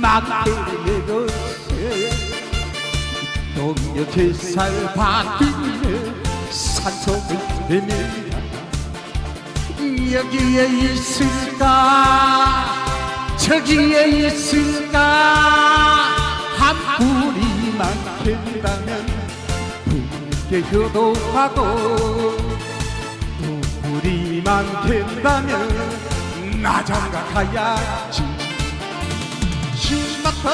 막대의 것에 동료 제살 받기에 산속을 헤매다 여기에 있을까? 저기에 있을까? 한 뿌리만 캔다면 붉게 효도하고 두 뿌리만 캔다면 나 장가 가야지. 신박다.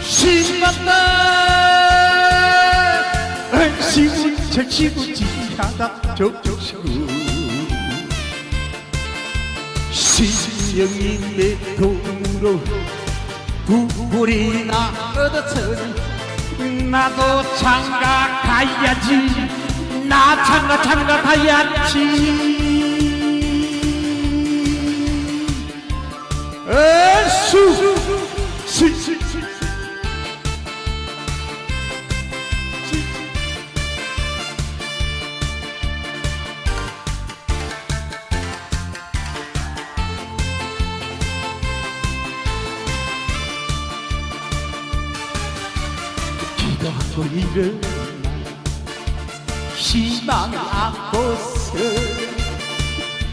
신박다. 얼씨구 절씨구 지 하다 저쪽시구 신령님의 도움으로 부불이나 얻어서는 나도 장가 가야지. 나 장가 장가 가야지 기도하고 일을 희망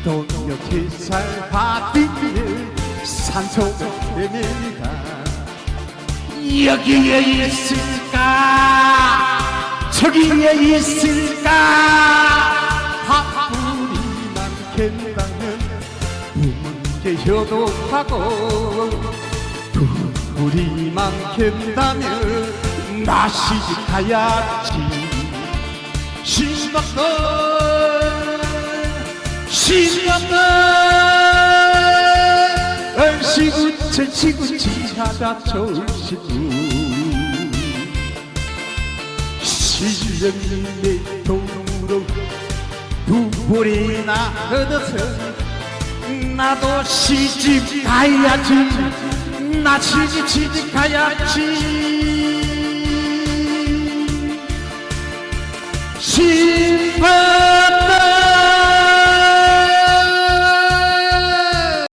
동료 제살 받기에 산속을 헤매다. 여기에 있을까? 저기에 있을까? 한뿌리만 캔다면 부문게 효도하고 두 뿌리만 캔다면 나 시집가야지 신박도 신박도 얼씨구 절씨구 지하다 절씨구 신령님의 도움으로 두 볼이나 얻어서 나도 시집 가야지 나 시집 시집 가야지